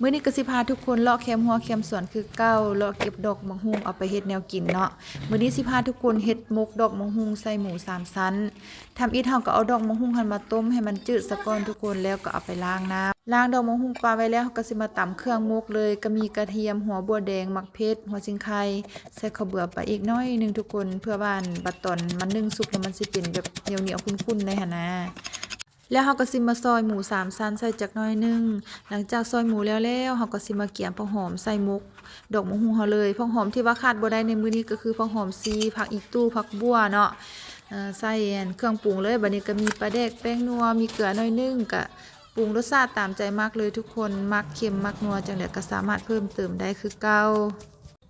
มื้อนี้ก็สิพาทุกคนเลาะแคมหัวแคมสวนคือเก้าเลาะเก็บดอกมะฮุงเอาไปเฮ็ดแนวกินเนาะมื้อนี้สิพาทุกคนเฮ็ดมกดอกมะฮุงใส่หมูสามชั้นทำอีทเฮาก็เอาดอกมะฮุงหันมาต้มให้มันจืดซะก่อนทุกคนแล้วก็เอาไปล้างน้ำล้างดอกมะฮุงปลาไว้แล้วก็สิมาตำเครื่องมกเลย ก็มีกระเทียมหัวบัวแดงมักเพชรหัวชิงไข่ใส่ข้าวเบื่อไปอีกน้อยหนึงทุกคนเพื่อว่านบัดตอนมันนึ่งสุกแล้วมันสิเป็นแบบเหนียวๆคุ้นๆในหั่นนะ แล้วเราก็สิมาซอยหมูสามชั้นใส่จักหน้อยหนึง หลังจากซอยหมูแล้วแล้วเราก็สิมาเกี่ยมผักหอมใส่หมกดอกมะฮุงเฮาเลยผักหอมที่ว่าขาดบ่ได้ในมื้อนี้ก็คือผักหอมซีผักอีตู้ผักบัวเนาะเอ่อใส่เครื่องปรุงเลยบัดนี้ก็มีปลาแดกแป้งนัวมีเกลือหน่อยหนึงก็ปรุงรสชาติตามใจมากเลยทุกคนมักเค็มมักนัวจังได๋ก็สามารถเพิ่มเติมได้คือเก่า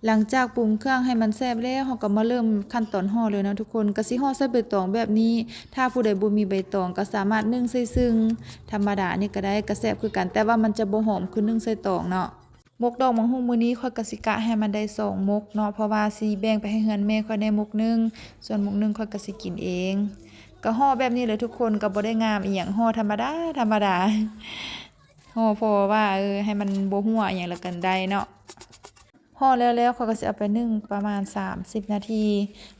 หลังจากปรุงเครื่องให้มันแซ่บแล้วเราก็มาเริ่มขั้นตอนห่อเลยนะทุกคนก็สิห่อใส่ใบตองแบบนี้ ถ้าผู้ใดบ่มีใบตองก็สามารถนึ่งใส่ซึ่ง ธรรมดานี่ก็ได้ก็แซ่บคือกัน แต่ว่ามันจะบ่หอมคือนึ่งใส่ตองเนาะมกดอกมังหุงมือนี้ค่อยก็สิกะให้มันได้สองมกเนาะเพราะว่าสิแบ่งไปให้เฮือนแม่ค่อยได้มกหนึงส่วนมกหนึงค่อยก็สิกินเองก็ห่อแบบนี้เลยทุกคนก็บ่ได้งามอีหยังห่อธรรมดาธรรมดาห่อเพอว่าเออให้มันบ่หัวอีหยังล้วกันได้เนาะ ห่อแล้วแล้วเขาก็สิเอาไปนึ่งประมาณ 30 นาที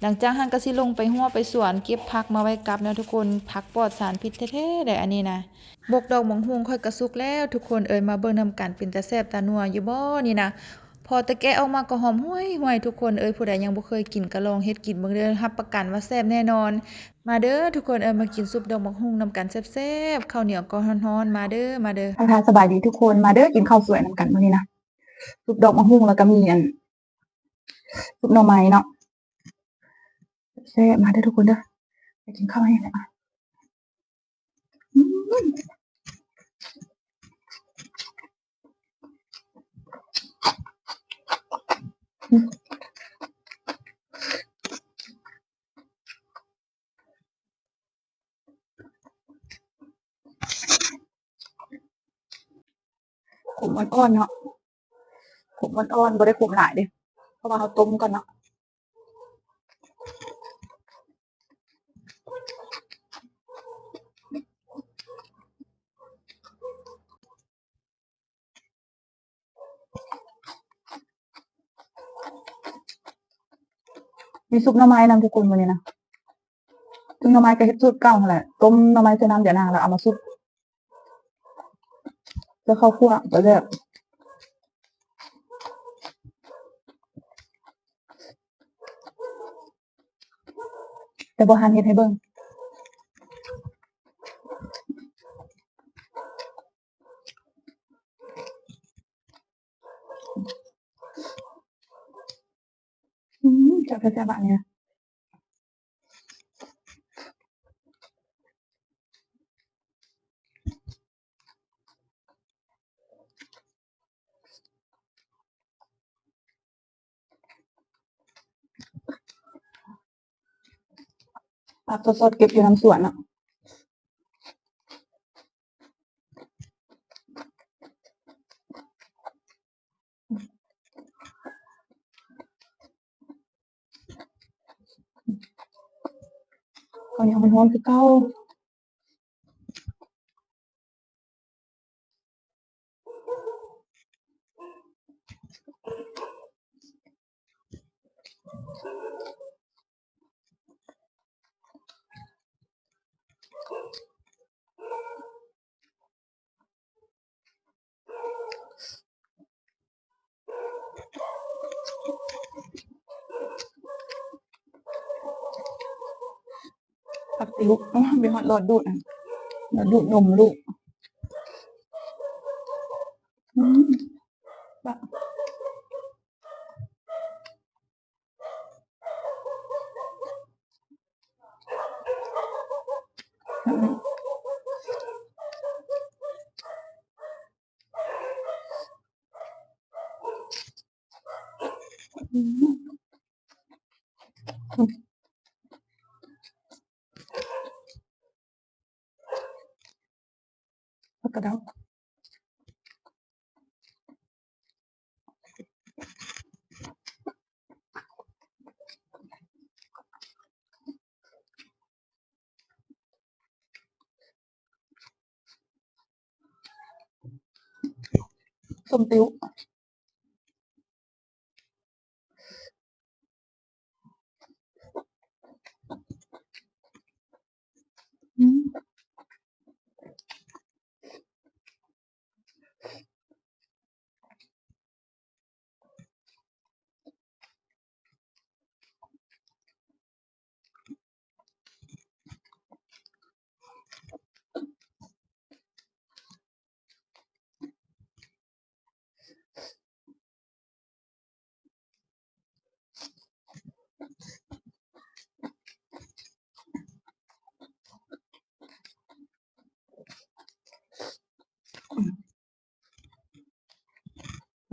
หลังจากหั่นก็สิลงไปหัวไปสวนเก็บผักมาไว้กลับนะทุกคนผักปลอดสารพิษแท้ๆเด้อันนี้นะบกดอกหมองฮวงค่อยกระสุกแล้วทุกคนเอ่ยมาเบิ่งนำกันเป็นตาแซ่บตานัวอยู่บ่นี่นะพอตะแกะออกมาก็หอมห้วยห้วยทุกคนเอ่ยผู้ใดยังบ่เคยกินก็ลองเฮ็ดกินเบิ่งเด้อรับประกันว่าแซ่บแน่นอน มาเด้อทุกคนเอ่ยมากินซุปดอกหมองฮวงนำกันแซ่บๆข้าวเหนียวก็ร้อนๆมาเด้อมาเด้อทักทายสบายดีทุกคนมาเด้อกินข้าวสวยนำกันมื้อนี้นะ ซุปดอกมะฮุ่งแล้วก็มีอันซุปหน่อไม้เนาะแซ่บมาเด้ทุกคนเด้อไปกินข้าวให้เลยอะอืมขมอ่อนๆเนาะ ขมอ่อนๆบ่ได้ขมหลายเด้เพราะว่าเขาต้มก่อนเนาะมีซุปหน่อไม้นำทุกคนมื้อนี้นะซุปหน่อไม้ก็เฮ็ดสูตรเก่าแหละต้มหน่อไม้ใส่น้ำเดี๋ยวนางแล้วเอามาซุปแล้วเข้าวคั่วก็แบบ แต่บ่ทันเฮ็ดให้เบิ่งอืมจับแซ่บๆอะเนี่ย ผักสดๆเก็บอยู่น้ำสวนเนาะข้าเหนียวมันร้อนคือเก่า ผักติวอ้าวมีฮอตหลอดดูดอะหลอดดูดนมลูกอืมบะอืม อืมผั